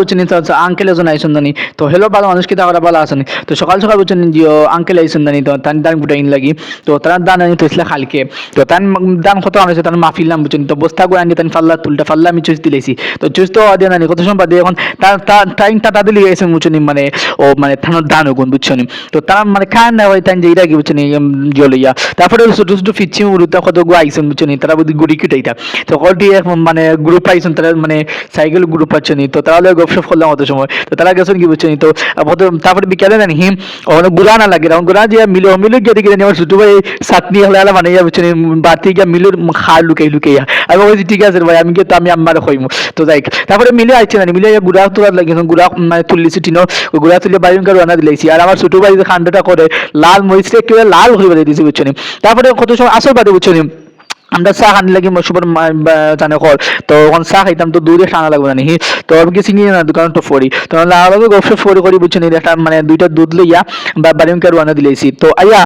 বুঝছেন আঙ্কেল এজন আইসুন জানি। তো হেলো ভালো মানুষ কি তারা ভালো আসেনি তো সকাল সকাল বুঝছেন যে আঙ্কেল আইসুন জানি, তো তার দান গুটাইন লাগি। তো তার দান আনি তো খালকে তো তার দান কত আনেছে তার মাফিলাম বুঝছেন, তো বস্তা করে আনি তার ফাল্লা তুলটা ফাল্লা আমি চুষ দিলেছি তো চুষ তো দিয়ে নানি কত সময় বাদে এখন তার তাদের লিগে গেছে বুঝছেন মানে ও মানে থানোর দান ওগুন বুঝছেন। তো তারা মানে খায় না হয় তাই যে এটা কি বুঝছেন জলইয়া তারপরে ছোট ছোট ফিচ্ছি উড়ুতা কত গো আইসেন বুঝছেন, তারা বুঝি গুড়ি কিটাইতা। তো কলটি মানে গ্রুপ আইসেন, তারা মানে সাইকেল গ্রুপ আছেন, তো তাহলে গপসপ করলাম অত সময়। তো তারা গেছেন কি বুঝছেন? তো তারপরে বিকেলে জানি হিম ওখানে গুড়া না লাগে তখন গুড়া দিয়ে মিলে মিলে গিয়ে দেখি আমার ছোট ভাই চাটনি হলে আলা মানে ইয়া বুঝছেন বাতি গিয়া মিলের খার লুকাই লুকাইয়া আমি বলছি ঠিক আছে ভাই, আমি গিয়ে তো আমি আমার হইমু তো যাই তারপরে মিলে আইছে না মিলে গুড়া তোলা লাগে গুড়া মানে তুললিছি টিনো, গুড়া তুলে বাড়ি রান্না দিলেছি আর আমার ছোট ভাই যে খান্ডাটা করে, লাল মরিচটা একেবারে লাল হয়ে দিয়েছি বুঝছেন। তারপরে কত সময় আসল বাদে বুঝছেন। আমরা চা খানি লাগি মসুবর জানে কর তো ওখানে চা খাইতাম, তো দূরে খানা লাগবে জানি। তো আমি কিছু নিয়ে না দোকান তো ফরি তো আলাদা গপসপ ফরি করি বুঝছেন এটা মানে দুইটা দুধ লইয়া বা বাড়ি আনে দিলেছি তো আইয়া